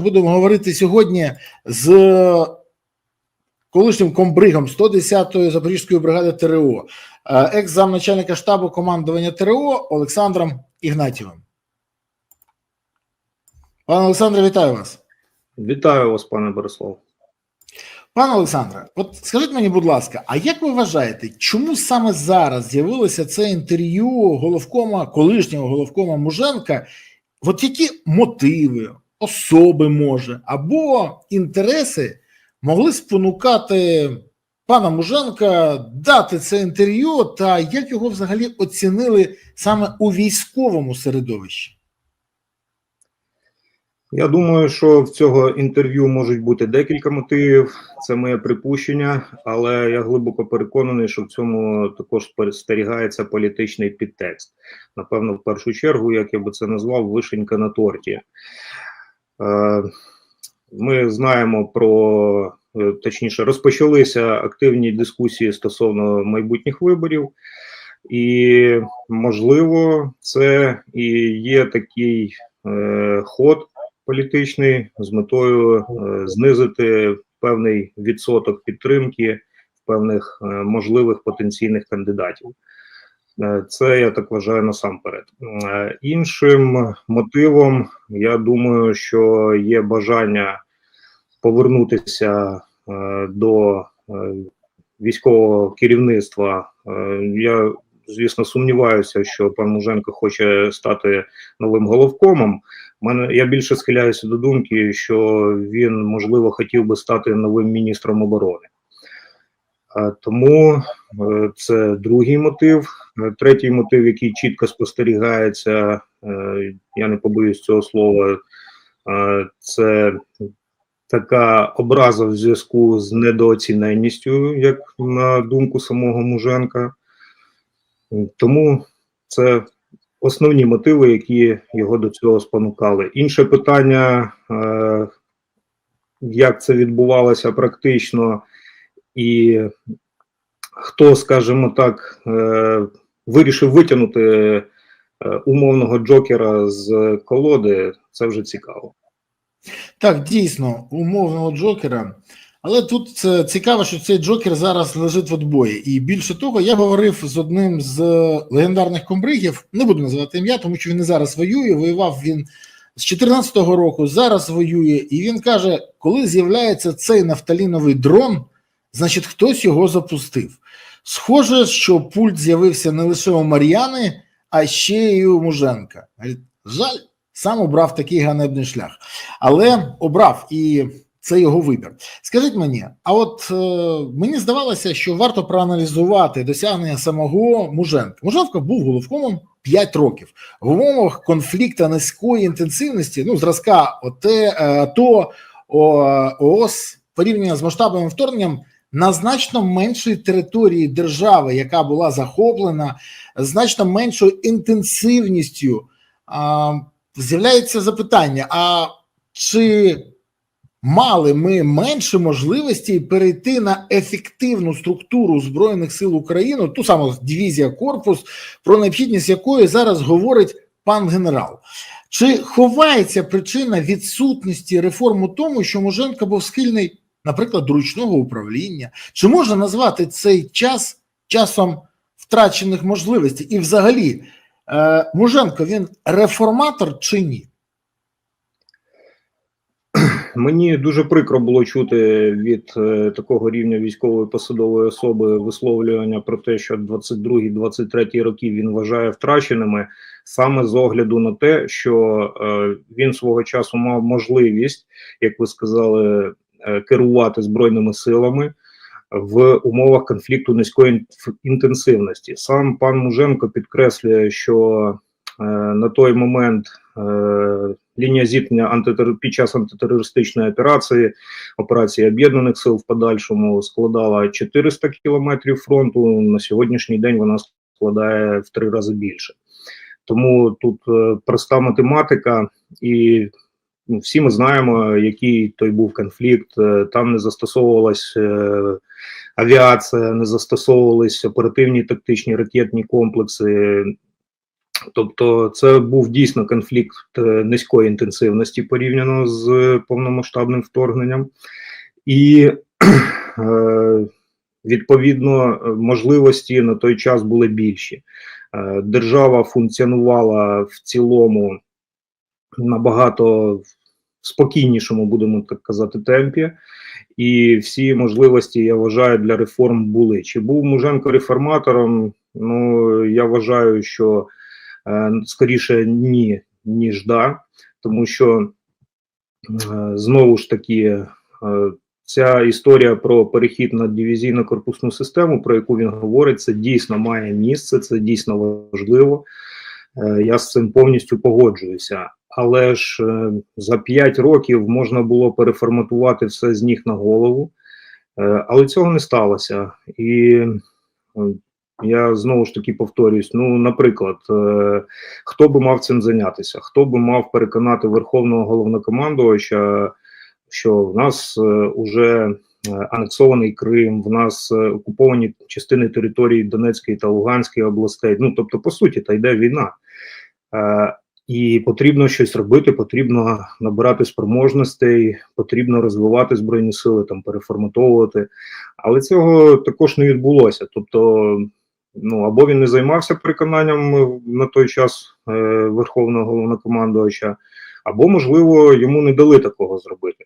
Будемо говорити сьогодні з колишнім комбригом 110-ї Запорізької бригади ТРО, е, екс-замначальника штабу командування ТРО Олександром Ігнатівим. Пане Олександре, вітаю вас. Вітаю вас, пане Борислав. Пане Олександре, от скажіть мені, будь ласка, а як ви вважаєте, чому саме зараз з'явилося це інтерв'ю головкома, колишнього головкома Муженка? От які мотиви, особи може, або інтереси могли спонукати пана Муженка дати це інтерв'ю, та як його взагалі оцінили саме у військовому середовищі? Я думаю, що в цього інтерв'ю можуть бути декілька мотивів. Це моє припущення, але я глибоко переконаний, що в цьому також спостерігається політичний підтекст. Напевно, в першу чергу, як я би це назвав, вишенька на торті. Е, Ми знаємо про е, точніше, розпочалися активні дискусії стосовно майбутніх виборів, і можливо, це і є такий е, ход політичний з метою знизити певний відсоток підтримки певних е, можливих потенційних кандидатів. Е, Це я так вважаю насамперед. Е, Іншим мотивом, я думаю, що є бажання повернутися е, до військового керівництва. Я, звісно, сумніваюся, що пан Муженко хоче стати новим головкомом. Мене я більше схиляюся до думки, що він можливо хотів би стати новим міністром оборони. Е, Тому е, це другий мотив. Е, Третій мотив, який чітко спостерігається, я не побоюсь цього слова, це така образа в зв'язку з недооціненністю, як на думку самого Муженка. Тому це основні мотиви, які його до цього спонукали. Інше питання, як це відбувалося практично, і хто, скажімо так, е, вирішив витягнути е, умовного Джокера з колоди, це вже цікаво. Так, дійсно, умовного Джокера. Але тут цікаво, що цей Джокер зараз лежить в отбої. І більше того, я говорив з одним з легендарних комбригів, не буду називати ім'я, тому що він не зараз воює. Воював він з 14-го року, зараз воює, і він каже: коли з'являється цей нафталіновий дрон, значить хтось його запустив. Схоже, що пульт з'явився не лише у Мар'яни, а ще й у Муженка. Жаль, сам обрав такий ганебний шлях, але обрав і це його вибір. Скажіть мені, а от е, мені здавалося, що варто проаналізувати досягнення самого Муженка. Муженко був головкомом 5 років в умовах конфлікту низької інтенсивності, ну зразка ОТ, е, АТО, ООС порівняно з масштабним вторгненням на значно меншій території держави, яка була захоплена, значно меншою інтенсивністю. З'являється запитання: а чи мали ми менше можливості перейти на ефективну структуру Збройних сил України, ту саму дивізія корпус, про необхідність якої зараз говорить пан генерал? Чи ховається причина відсутності реформ у тому, що Муженко був схильний, наприклад, ручного управління? Чи можна назвати цей час часом втрачених можливостей? І взагалі, е, Муженко він реформатор чи ні? Мені дуже прикро було чути від е, такого рівня військової посадової особи висловлювання про те, що 22-23 роки він вважає втраченими, саме з огляду на те, що е, він свого часу мав можливість, як ви сказали, керувати збройними силами в умовах конфлікту низької інтенсивності. Сам пан Муженко підкреслює, що е, на той момент е, лінія зіткнення антитер... під час антитерористичної операції, операції об'єднаних сил в подальшому складала 400 кілометрів фронту. На сьогоднішній день вона складає в три рази більше. Тому тут е, проста математика, і всі ми знаємо, який той був конфлікт. Е, Там не застосовувалась е, авіація, не застосовувались оперативні тактичні ракетні комплекси. Тобто, це був дійсно конфлікт е, низької інтенсивності порівняно з повномасштабним вторгненням, і відповідно можливості на той час були більші. Держава функціонувала в цілому набагато спокійнішому, будемо так казати, темпі. І всі можливості, я вважаю, для реформ були. Чи був Муженко реформатором? Ну я вважаю, що е, скоріше ні, ніж да, тому що е, знову ж таки е, ця історія про перехід на дивізійно-корпусну систему, про яку він говорить, це дійсно має місце, це дійсно важливо. Е, я з цим повністю погоджуюся. Але ж е, за 5 років можна було переформатувати все з ніг на голову, е, але цього не сталося. І е, я знову ж таки повторюсь: ну, наприклад, хто би мав цим зайнятися? Хто би мав переконати верховного головнокомандувача, що в нас вже анексований Крим, в нас окуповані частини території Донецької та Луганської областей. Ну тобто, по суті, та йде війна. І потрібно щось робити, потрібно набирати спроможностей, потрібно розвивати збройні сили, там переформатовувати. Але цього також не відбулося. Тобто, ну або він не займався переконанням на той час е, верховного головнокомандувача, або, можливо, йому не дали такого зробити.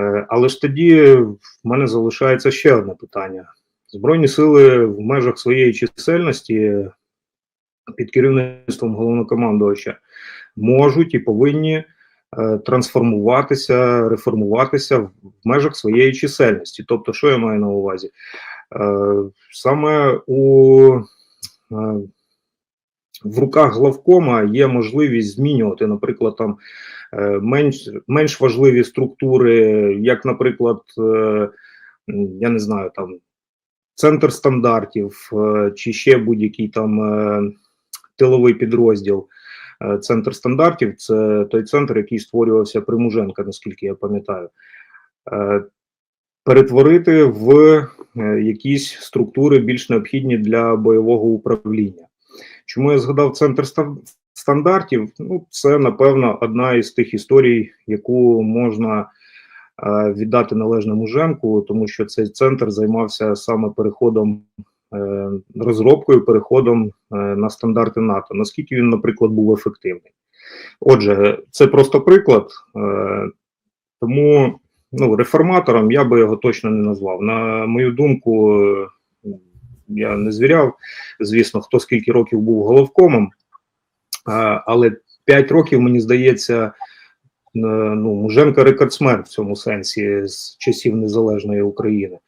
Е, але ж тоді в мене залишається ще одне питання: збройні сили в межах своєї чисельності під керівництвом головнокомандувача можуть і повинні е, трансформуватися, реформуватися в межах своєї чисельності. Тобто, що я маю на увазі? Е, саме у е, в руках главкома є можливість змінювати, наприклад, там менш менш важливі структури, як, наприклад, я не знаю, там центр стандартів чи ще будь-який там тиловий підрозділ. Е, Центр стандартів це той центр, який створювався при Муженка, наскільки я пам'ятаю. Е, Перетворити в е, якісь структури більш необхідні для бойового управління. Чому я згадав центр стандартів? Ну, це напевно одна із тих історій, яку можна віддати належному Муженку, тому що цей центр займався саме переходом, розробкою, переходом е, на стандарти НАТО. Наскільки він, наприклад, був ефективний? Отже, це просто приклад, е, тому ну, реформатором я би його точно не назвав. На мою думку, е, я не звіряв, звісно, хто скільки років був головкомом, але 5 років, мені здається, е, ну, Муженко рекордсмен в цьому сенсі з часів незалежної України.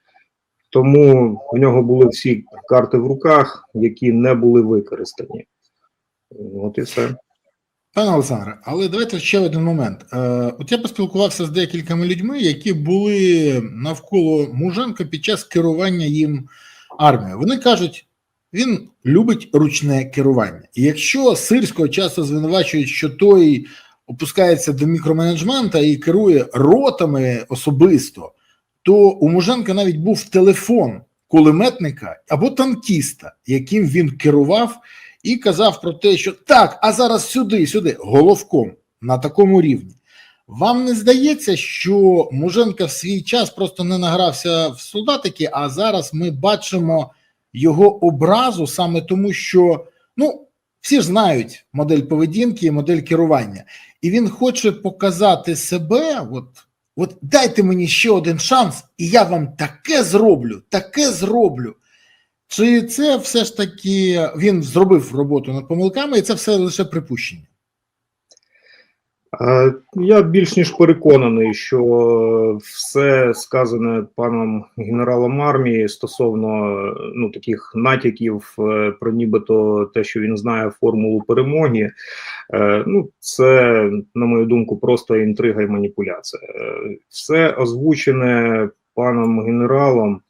Тому в нього були всі карти в руках, які не були використані. От і все. Пане Олександре, але давайте ще один момент. Е, от я поспілкувався з деякількома людьми, які були навколо Муженка під час керування їм армією. Вони кажуть, він любить ручне керування. І якщо Сирського часто звинувачують, що той опускається до мікроменеджмента і керує ротами особисто, то у Муженка навіть був телефон кулеметника або танкіста, яким він керував і казав про те, що так, а зараз сюди, сюди, головком на такому рівні. Вам не здається, що Муженка в свій час просто не награвся в солдатики, а зараз ми бачимо його образу саме тому, що ну всі ж знають модель поведінки і модель керування, і він хоче показати себе. От, от дайте мені ще один шанс, і я вам таке зроблю, таке зроблю. Чи це все ж таки він зробив роботу над помилками, і це все лише припущення? Я більш ніж переконаний, що все сказане паном генералом армії стосовно ну таких натяків е, про нібито те, що він знає формулу перемоги, е, ну це на мою думку просто інтрига і маніпуляція. Е, Все озвучене паном генералом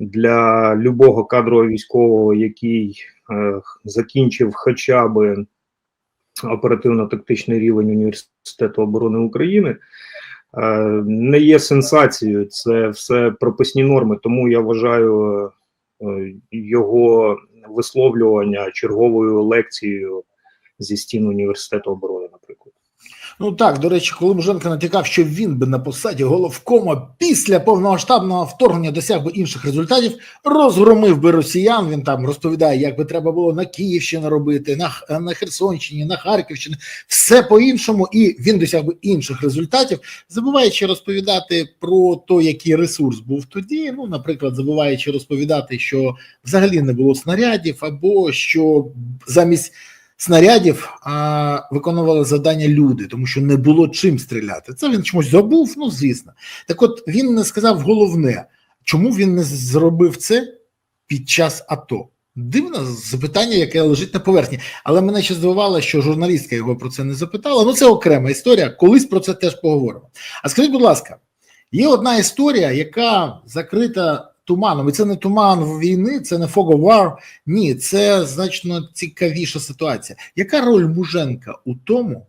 для любого кадрового військового, який закінчив хоча би оперативно-тактичний рівень університету оборони України. е, Не є сенсацією, це все прописні норми. Тому я вважаю е, його висловлювання черговою лекцією зі стін університету оборони, наприклад. Ну так, до речі, коли Муженко натякав, що він би на посаді головкома після повномасштабного вторгнення досяг би інших результатів, розгромив би росіян. Він там розповідає, як би треба було на Київщині робити, на, на Херсонщині, на Харківщині, все по-іншому, і він досяг би інших результатів, забуваючи розповідати про те, який ресурс був тоді. Ну, наприклад, забуваючи розповідати, що взагалі не було снарядів, або що замість снарядів а, виконували завдання люди, тому що не було чим стріляти. Це він чомусь забув, ну звісно. Так от він не сказав головне, чому він не зробив це під час АТО. Дивне запитання, яке лежить на поверхні. Але мене ще здивувало, що журналістка його про це не запитала. Ну, це окрема історія. Колись про це теж поговоримо. А скажіть, будь ласка, є одна історія, яка закрита туманом, і це не туман війни, це не fog of war, ні, це значно цікавіша ситуація. Яка роль Муженка у тому,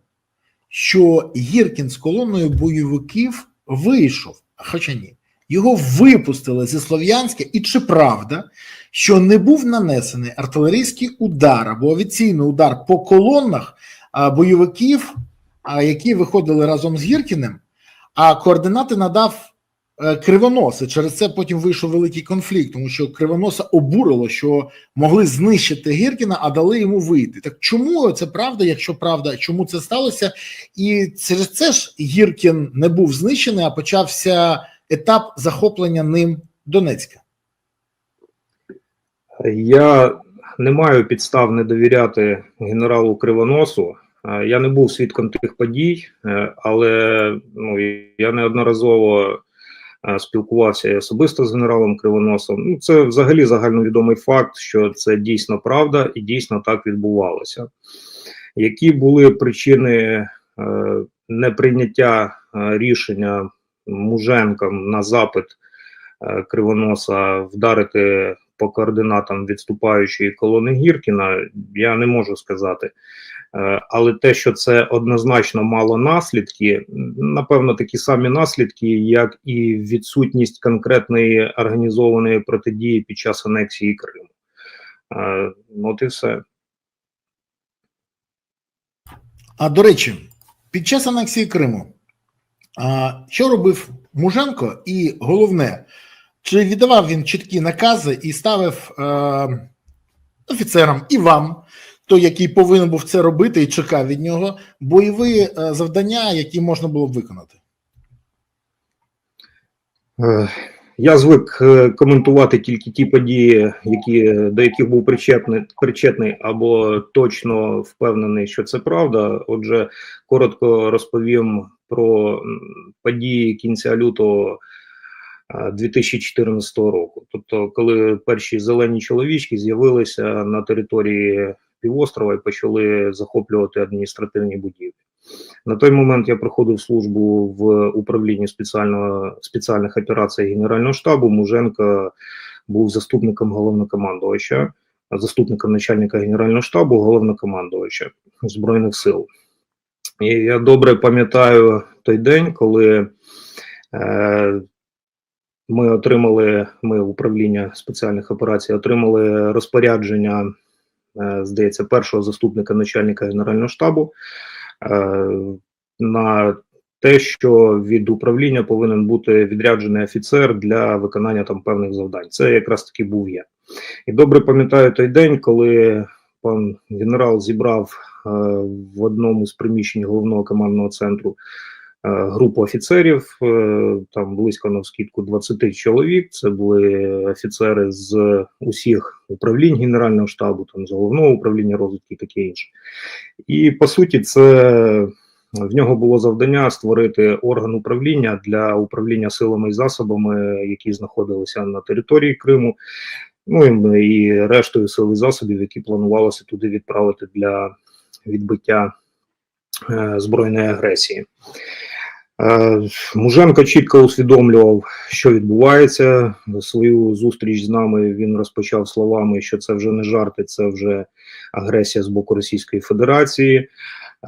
що Гіркін з колоною бойовиків вийшов, хоча ні, його випустили зі Слов'янська, і чи правда, що не був нанесений артилерійський удар або авіаційний удар по колонах бойовиків, які виходили разом з Гіркіним, а координати надав е, Кривонос, і через це потім вийшов великий конфлікт, тому що Кривоноса обурило, що могли знищити Гіркіна, а дали йому вийти. Так чому це правда? Якщо правда, чому це сталося? І через це ж Гіркін не був знищений, а почався етап захоплення ним Донецька. Я не маю підстав не довіряти генералу Кривоносу. Е, Я не був свідком тих подій, е, але ну, я неодноразово спілкувався і особисто з генералом Кривоносом. Ну, це взагалі загальновідомий факт, що це дійсно правда і дійсно так відбувалося. Які були причини е, неприйняття е, рішення Муженком на запит е, Кривоноса вдарити по координатам відступаючої колони Гіркіна, я не можу сказати. Е, Але те, що це однозначно мало наслідки, напевно, такі самі наслідки, як і відсутність конкретної організованої протидії під час анексії Криму. Е, От і все. А до речі, під час анексії Криму, що робив Муженко, і головне, чи віддавав він чіткі накази і ставив е, офіцерам і вам, той, який повинен був це робити і чекав від нього, бойові е, завдання, які можна було б виконати? Е, Я звик е, коментувати тільки ті події, які, до яких був причетний, причетний або точно впевнений, що це правда. Отже, коротко розповім про події кінця лютого е, 2014 року. Тобто, коли перші зелені чоловічки з'явилися на території півострова і почали захоплювати адміністративні будівлі. На той момент я проходив службу в управлінні спеціальних операцій Генерального штабу. Муженко був заступником головнокомандувача, заступником начальника Генерального штабу, головнокомандувача Збройних сил. І я добре пам'ятаю той день, коли е, ми отримали, ми управління спеціальних операцій отримали розпорядження, здається, першого заступника начальника Генерального штабу е, на те, що від управління повинен бути відряджений офіцер для виконання там певних завдань. Це якраз таки був я. І добре пам'ятаю той день, коли пан генерал зібрав е, в одному з приміщень головного командного центру е, групу офіцерів, е, там близько на скидку 20 чоловік. Це були офіцери з усіх управлінь Генерального штабу, там з головного управління розвідки таке інше. І по суті, це в нього було завдання створити орган управління для управління силами і засобами, які знаходилися на території Криму. Ну і рештою сил і засобів, які планувалося туди відправити для відбиття е, збройної агресії. Е, Муженко чітко усвідомлював, що відбувається. Свою зустріч з нами він розпочав словами, що це вже не жарти, це вже агресія з боку Російської Федерації.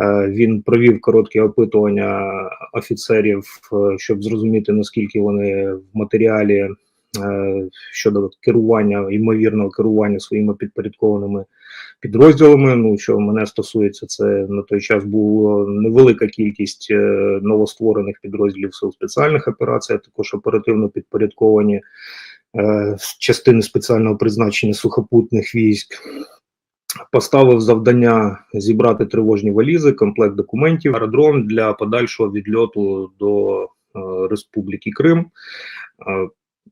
Е, Він провів короткі опитування офіцерів, е, щоб зрозуміти наскільки вони в матеріалі щодо керування, ймовірного керування своїми підпорядкованими підрозділами. Ну, що мене стосується, це на той час була невелика кількість е, новостворених підрозділів сил спеціальних операцій, а також оперативно підпорядковані е, частини спеціального призначення сухопутних військ. Поставив завдання зібрати тривожні валізи, комплект документів, аеродром для подальшого відльоту до е, Республіки Крим.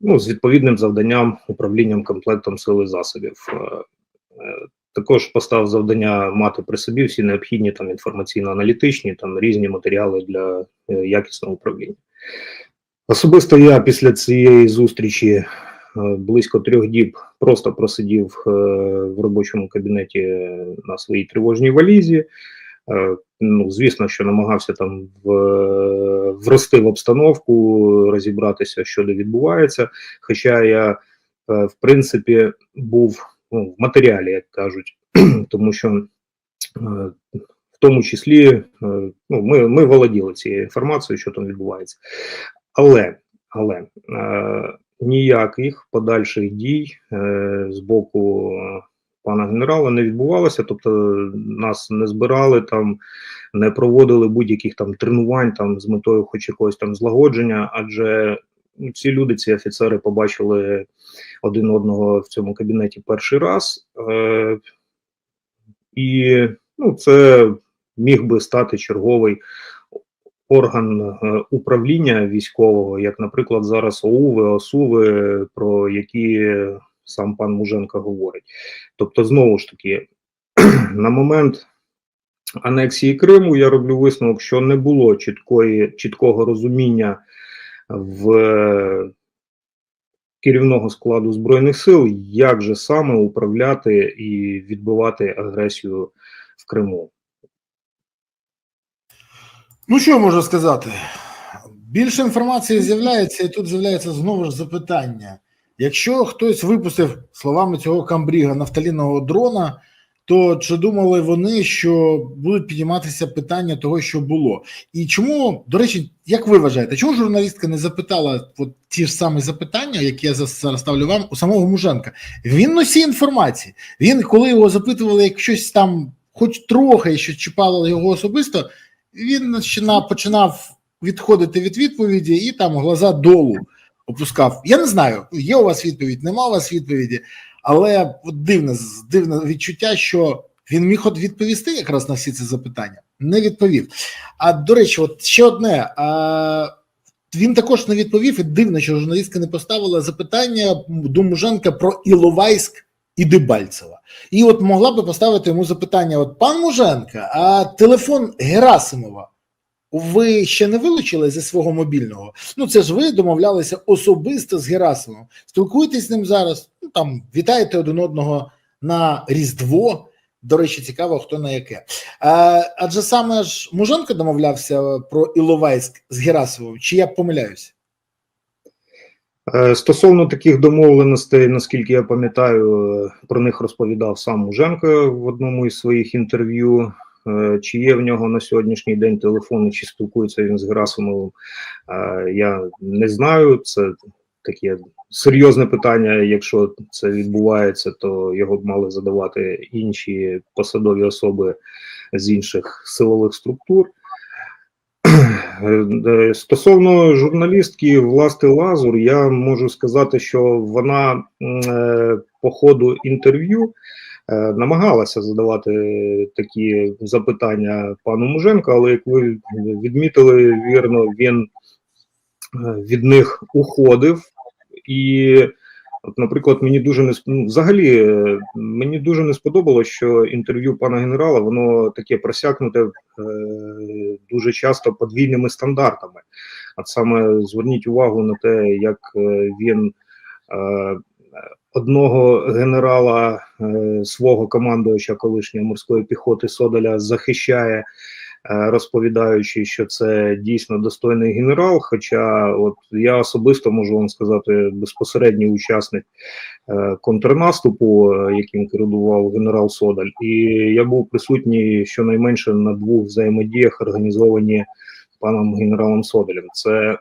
Ну, з відповідним завданням управлінням комплектом сили засобів. Е, е, також поставив завдання мати при собі всі необхідні там інформаційно-аналітичні, там різні матеріали для е, якісного управління. Особисто я після цієї зустрічі близько трьох діб просто просидів в робочому кабінеті на своїй тривожній валізі. Ну, звісно, що намагався там в, врости в обстановку, розібратися, що де відбувається. Хоча я, е, в принципі, був ну, в матеріалі, як кажуть, тому що е, в тому числі е, ну, ми, ми володіли цією інформацією, що там відбувається. Але, але е, ніяких подальших дій е, з боку пана генерала не відбувалося, тобто нас не збирали там, не проводили будь-яких там тренувань там з метою хоч якогось там злагодження, адже ну, ці люди, ці офіцери побачили один одного в цьому кабінеті перший раз. Е, і ну, це міг би стати черговий орган е, управління військового, як, наприклад, зараз ОУВи, ОСУВи, про які сам пан Муженко говорить. Тобто, знову ж таки, на момент анексії Криму я роблю висновок, що не було чіткої, чіткого розуміння в е, керівного складу збройних сил, як же саме управляти і відбивати агресію в Криму. Ну, що можу сказати? Більше інформації з'являється, і тут з'являється знову ж запитання. Якщо хтось випустив словами цього камбріга нафталінового дрона, то чи думали вони, що будуть підніматися питання того, що було? І чому, до речі, як ви вважаєте, чому журналістка не запитала от ті ж самі запитання, які я зараз ставлю вам у самого Муженка? Він носій інформації. Він, коли його запитували, як щось там, хоч трохи що чіпало його особисто, він починав відходити від відповіді і там глаза долу опускав. Я не знаю, є у вас відповідь, нема у вас відповіді, але дивне, дивне відчуття, що він міг от відповісти якраз на всі ці запитання. Не відповів. А до речі, от ще одне. А, він також не відповів, і дивно, що журналістка не поставила запитання до Муженка про Іловайськ і Дебальцева. І от могла би поставити йому запитання: от пан Муженка, а телефон Герасимова ви ще не вилучили зі свого мобільного? Ну це ж ви домовлялися особисто з Герасимовим. Спілкуєтесь з ним зараз, ну там вітаєте один одного на Різдво. До речі, цікаво, хто на яке. А, адже саме ж Муженко домовлявся про Іловайськ з Герасимовим, чи я помиляюся? Е, Стосовно таких домовленостей, наскільки я пам'ятаю, е, про них розповідав сам Муженко в одному із своїх інтерв'ю. Е, Чи є в нього на сьогоднішній день телефон, чи спілкується він з Герасимовим, е, я не знаю. Це таке серйозне питання. Якщо це відбувається, то його б мали задавати інші посадові особи з інших силових структур. Е, Стосовно журналістки Власти Лазур, я можу сказати, що вона по ходу інтерв'ю намагалася задавати такі запитання пану Муженко, але як ви відмітили вірно, він е, від них уходив. І, от, наприклад, мені дуже не ну, взагалі е, мені дуже не сподобалося, що інтерв'ю пана генерала воно таке просякнуте е, дуже часто подвійними стандартами. От саме зверніть увагу на те, як е, він е, одного генерала е, свого командувача колишньої морської піхоти Содоля захищає, е, розповідаючи, що це дійсно достойний генерал. Хоча, от я особисто можу вам сказати, безпосередній учасник е, контрнаступу, е, яким керував генерал Содаль, і я був присутній щонайменше на двох взаємодіях, організовані паном генералом Содалем. Це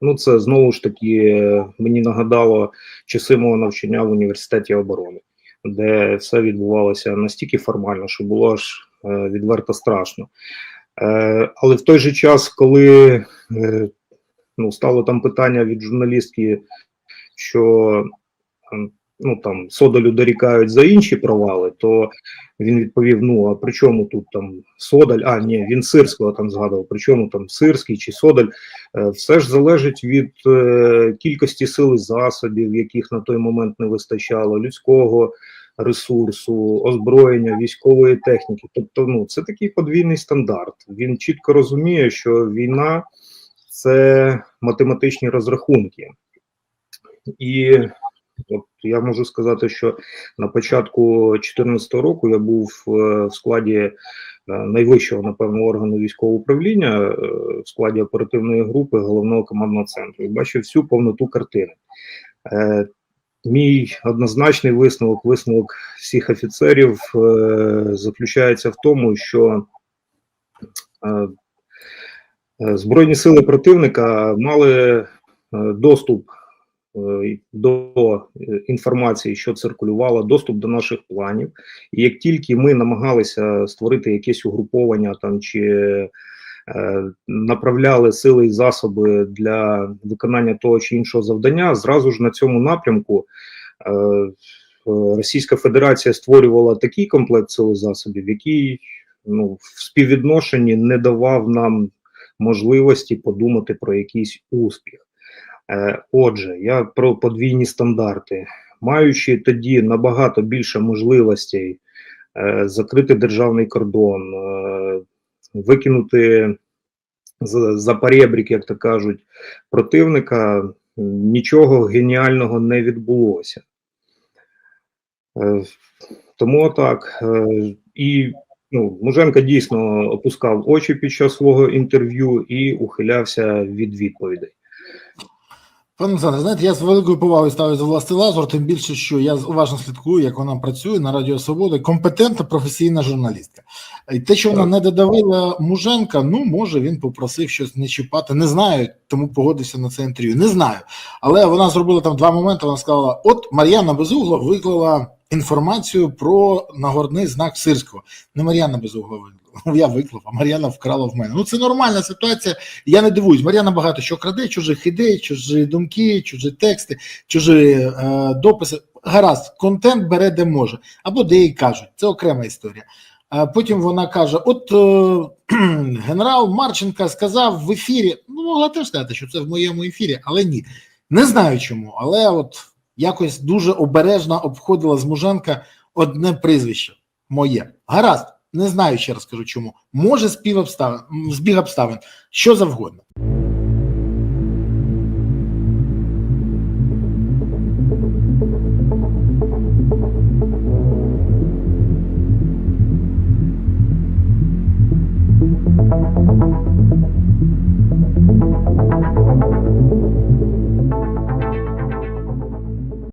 Ну, це знову ж таки мені нагадало часи мого навчання в університеті оборони, де все відбувалося настільки формально, що було аж е, відверто страшно. Е, але в той же час, коли е, ну, стало там питання від журналістки, що ну, там Содолю дорікають за інші провали, то він відповів: ну а при чому тут там Содаль? А, ні, він Сирського там згадував. При чому там Сирський чи Содаль? Е, Все ж залежить від е, кількості сил і засобів, яких на той момент не вистачало, людського ресурсу, озброєння, військової техніки. Тобто, ну це такий подвійний стандарт. Він чітко розуміє, що війна це математичні розрахунки. І от я можу сказати, що на початку 2014 року я був е, в складі е, найвищого, напевно, органу військового управління е, в складі оперативної групи головного командного центру і бачив всю повноту картини. Мій однозначний висновок, висновок всіх офіцерів заключається в тому, що Збройні сили противника мали доступ до е, інформації, що циркулювала, доступ до наших планів. І як тільки ми намагалися створити якесь угруповання там чи е, направляли сили і засоби для виконання того чи іншого завдання, зразу ж на цьому напрямку е, е, Російська Федерація створювала такий комплект сил і засобів, який ну, в співвідношенні не давав нам можливості подумати про якийсь успіх. Е, Отже, я про подвійні стандарти, маючи тоді набагато більше можливостей е, закрити державний кордон, е, викинути за, за як то кажуть, противника, нічого геніального не відбулося. Тому так. І ну, Муженко дійсно опускав очі під час свого інтерв'ю і ухилявся від відповідей. Пане Олександре, знаєте, я з великою повагою ставлюся до власти Лазур, тим більше, що я уважно слідкую, як вона працює на Радіо Свобода, компетентна професійна журналістка. І те, що вона не додавила Муженка, ну може він попросив щось не чіпати. Не знаю, тому погодився на це інтерв'ю. Не знаю. Але вона зробила там два моменти. Вона сказала: от Мар'яна Безугла виклала інформацію про нагорний знак Сирського. Не Мар'яна Безугла. Я виклав, а Мар'яна вкрала в мене. Ну це нормальна ситуація. Я не дивуюсь. Мар'яна багато що краде, чужих ідей, чужі думки, чужі тексти, чужі е, дописи. Гаразд, контент бере де може, або де їй кажуть. Це окрема історія. А потім вона каже: От е, генерал Марченка сказав в ефірі. Ну, могла теж сказати, що це в моєму ефірі, але ні. Не знаю чому, але от якось дуже обережно обходила з Муженка одне прізвище моє. Гаразд, не знаю, ще раз кажу чому. Може спів обставин, збіг обставин, що завгодно.